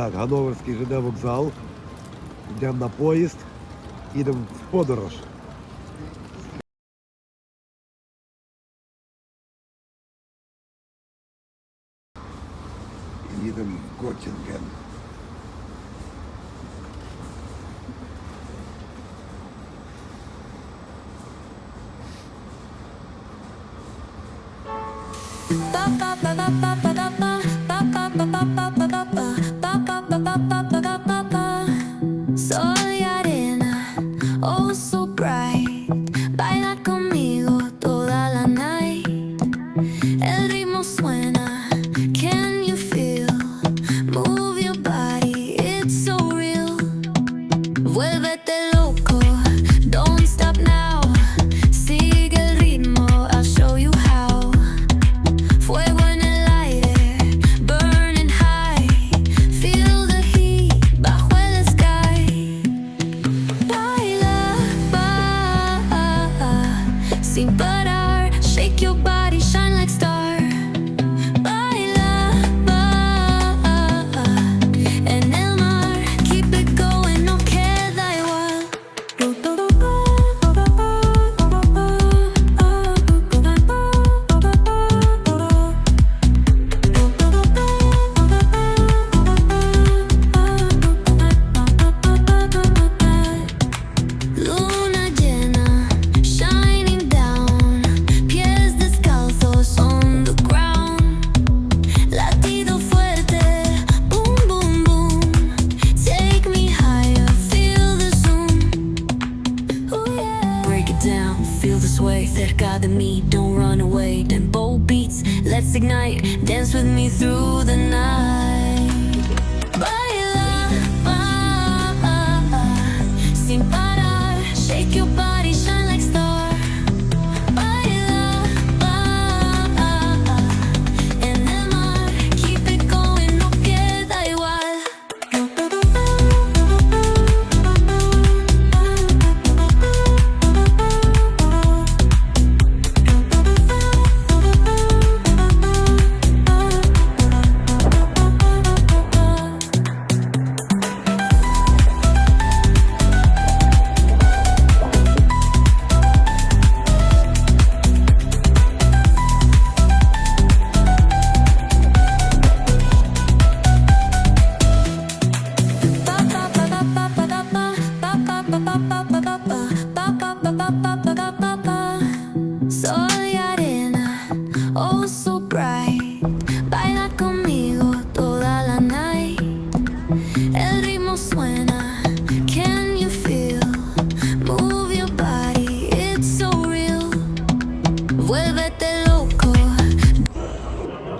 Так, Гановерський ЖД вокзал. Йдемо на поїзд, їдемо в подорож. Їдемо в Готінген. Soy De don't run away. Tempo beats, let's ignite. Dance with me through the night.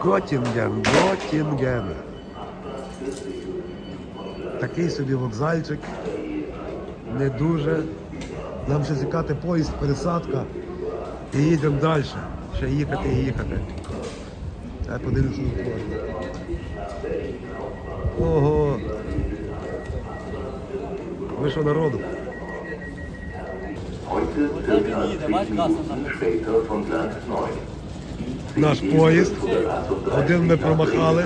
Готінген, Готінген. Такий собі вокзальчик. Не дуже. Нам ще чекати поїзд, пересадка. І їдемо далі. Ще їхати і їхати. Я подивлюся на творі. Ого. Ви що народу? Heute 10 Minuten später von Gleis 9. Наш поїзд. Один ми промахали,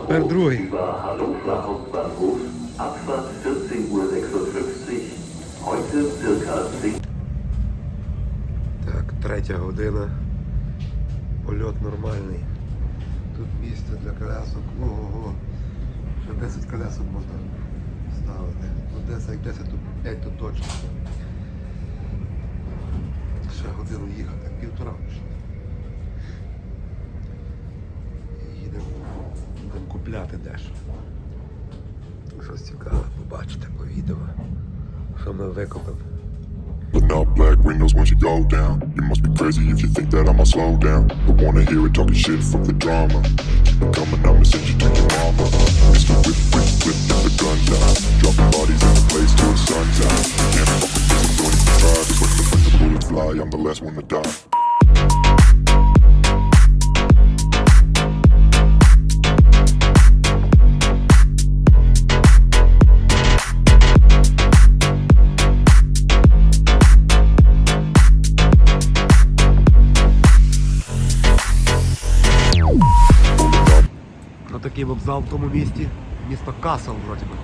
тепер другий. Über Hannover Hauptbahnhof, Abfahrt 14.56 Uhr. Heute circa 10 Так, третя година. Польот нормальний. Тут місце для колясок. Ого-го. Ще 10 колясок можна ставити. 10, як 10, то 5 то точно. Ще годину їхати, півтора вже. Їдемо, купляти дещо. Щось цікаве побачите по відео. Що ми викупимо. Putting up black windows once you go down. You must be crazy if you think that I'ma slow down. Don't wanna hear it talking shit from the drama. Keep it coming, I'ma send you to your mama. Mr. Whip, whip, whip, get the guns out. Dropping bodies in the place till the sun's out. Can't fuck with this, don't even try. Cause when the, when the bullets fly, I'm the last one to die. Вокзал в тому місті. Місто Касл вроді би.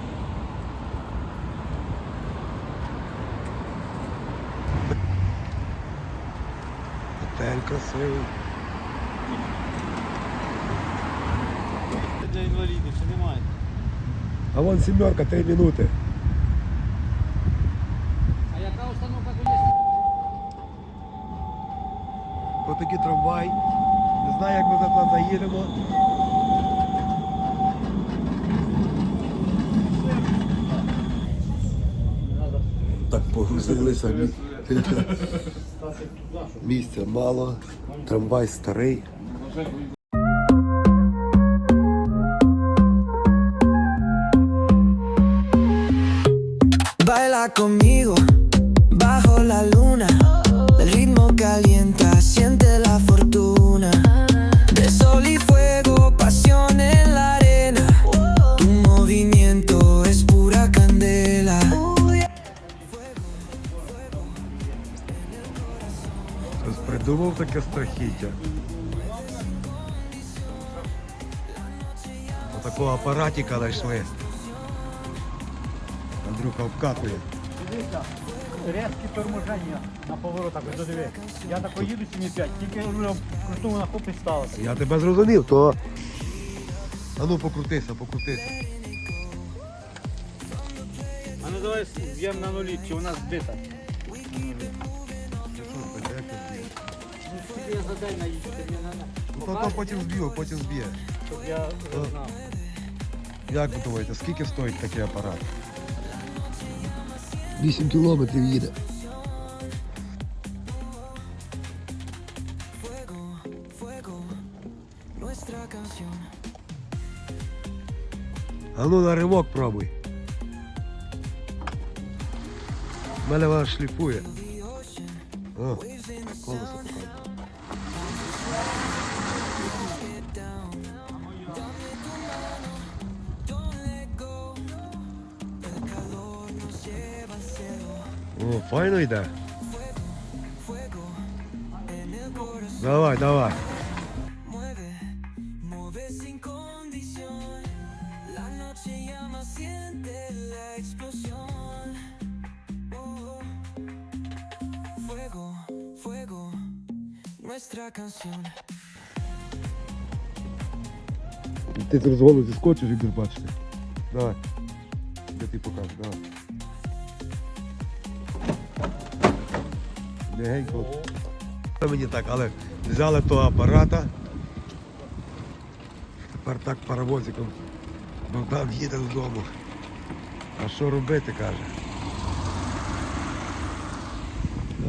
Готель красивий. Для інвалідів чи немає? А вон сімерка, три минути. А яка установка колісна? Ось такий трамвай. Не знаю, як ми туди заїдемо. Так погрузилися. Мі- Місця мало, трамвай старий. Baila conmigo таке страхіття. Отакого апаратика знайшли. Андрюха вкатує. Дивіться, різкі торможення на поворотах, додиви. Я так поїду 7,5, тільки рулем крутому на хоп і сталося. Я тебе зрозумів, то. А ну покрутися, покрутися. А ну давай з'їм на нулі, чи вона збита. Ну, скільки я за день наїжджу, тобі не Ну, то, то потім зб'ю, потім зб'є. щоб я знав. Як ви думаєте, скільки стоїть такий апарат? 8 кілометрів їде. Nuestra canción. А ну на ривок пробуй. Мене вона шліфує. О, explosión. Oh. Fuego, fuego, nuestra canción. Ти з розгону зіскочиш і будеш бачити. Давай. Я тобі покажу, давай. Легенько. Це мені так, але взяли того апарата. Тепер так паровозиком. Богдан їде додому. А що робити, каже.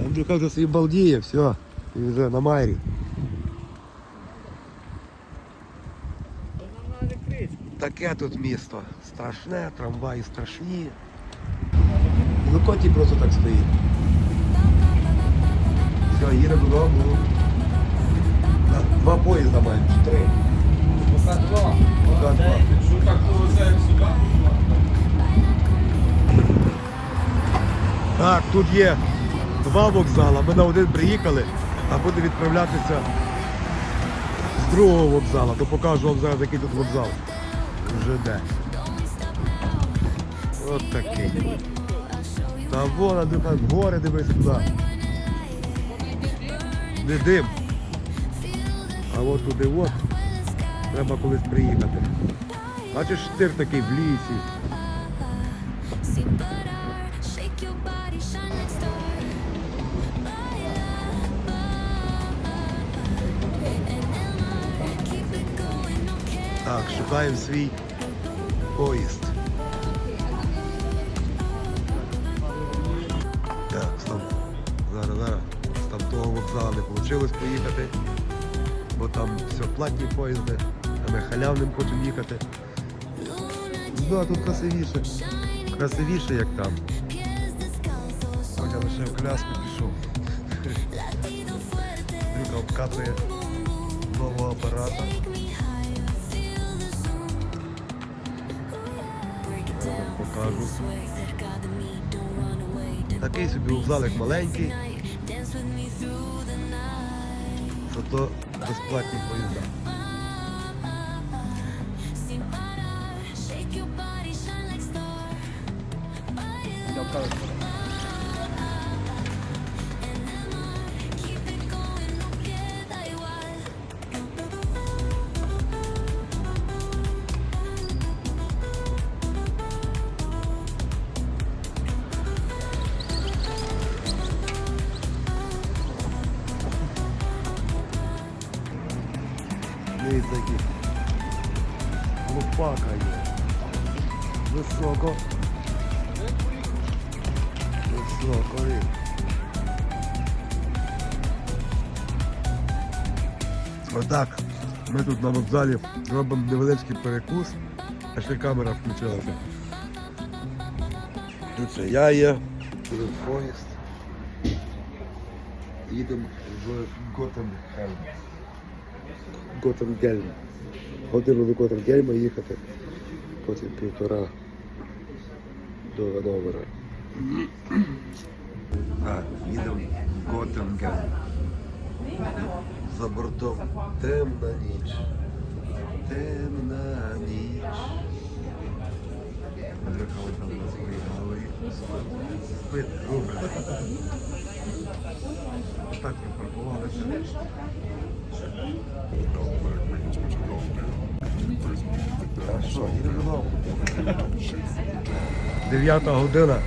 Андрюка вже собі балдіє, все. Він вже на майрі. Таке тут місто. Страшне, трамваї страшні. Ну коті просто так стоїть. Все, їде додому. Два поїзда маємо, три. Пока два. Пока два. Так, тут є два вокзали. Ми на один приїхали, а будемо відправлятися з другого вокзалу. То покажу вам зараз, який тут вокзал. Вже де. От такий. Та вон, Андрюха, гори дивись туди. Не дим. А от туди от. Треба колись приїхати. Бачиш, штир такий в лісі. Так, шукаємо свій поїзд. Вокзалу поїхати, бо там все платні поїзди, а ми халявним хочемо їхати. Да, тут красивіше. Красивіше, як там. Хоча лише в коляску пішов. Люка обкатує нового апарата. Покажу. Такий собі вокзалик маленький, тобто безплатні поїзда. Високо. Високо. і. Отак. Ми тут на вокзалі робимо невеличкий перекус, а ще камера включилася. Тут ще я є. Тут поїзд. Їдемо в Готенгельм. Готенгельм. Годину до Готенгельма їхати. Потім півтора до Ганновера. А, їдемо в Готенгельм. За бортом темна ніч. Темна ніч. Зеркало там на своїй голові. Спит, добре. Так припаркувалися. А що, їдемо додому. Дев'ята година.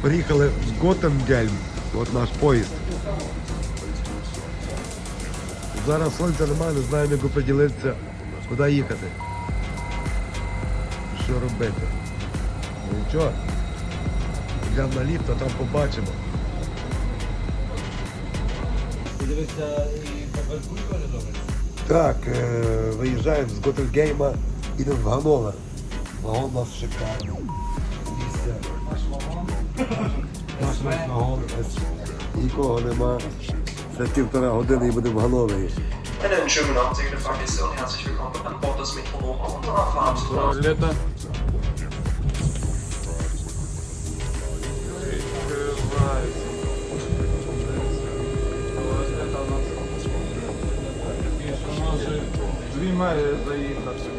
Приїхали в Готенгельм. От наш поїзд. Зараз сонця немає, не знаємо, як оприділитися, куди їхати. Що робити. Ну нічого. Йдемо на ліфт, а там побачимо. Подивився і по добре. Так, е, виїжджаємо з Готельгейма, йдемо в Гановер. Вагон у нас шикарний. Місця. Наш весь вагон, нікого нема. Це півтора години і будемо в Гановері. Einen schönen Abend, sehr geehrte Fahrgäste und herzlich willkommen an Bord des Metronom auf unserer Fahrt nach Дві мери заїхати.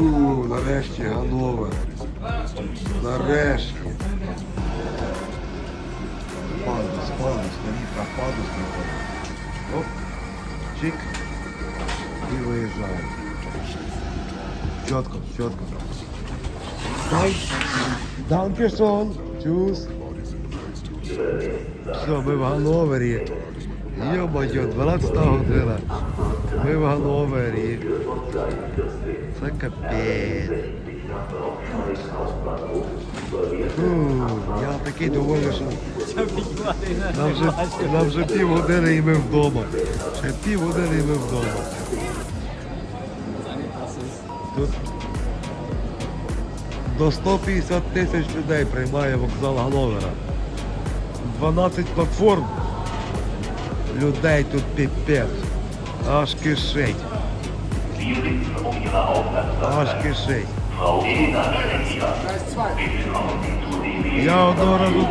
У, нарешті Гановер. Нарешті. Пандус, пандус, на ліфтах пандус. Оп, чик. І виїжджаємо. Чітко, чітко. Дай. Данкерсон. Чус. Все, ми в Гановері. Йо-моє, 12 година. Ми в Гановері. Це капець. Фу, я такий доволі, що нам вже, нам вже півгодини і ми вдома. Ще півгодини і ми вдома. Тут до 150 тисяч людей приймає вокзал Ганновера. 12 платформ. Людей тут піпець. Аж кишить. Аж кишить. Я одного разу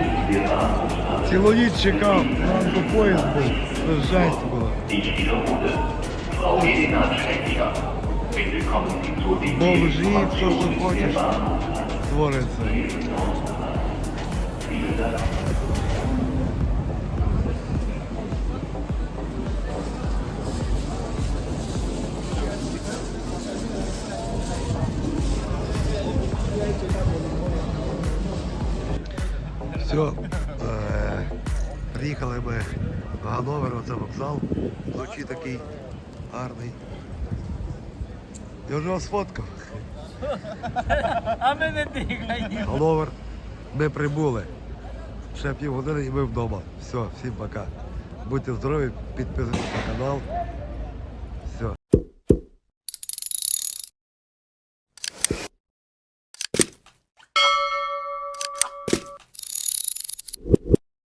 цілу ніч чекав, зранку поїзд був. Це жесть була. Бомжі, все, що хочеш, твориться. Все, приїхали ми в Гановер, оце вокзал. Вночі такий гарний. Я вже вас фоткав. А ми не дихаємо. Гановер, ми прибули. Ще півгодини і ми вдома. Все, всім пока. Будьте здорові, підписуйтесь на канал.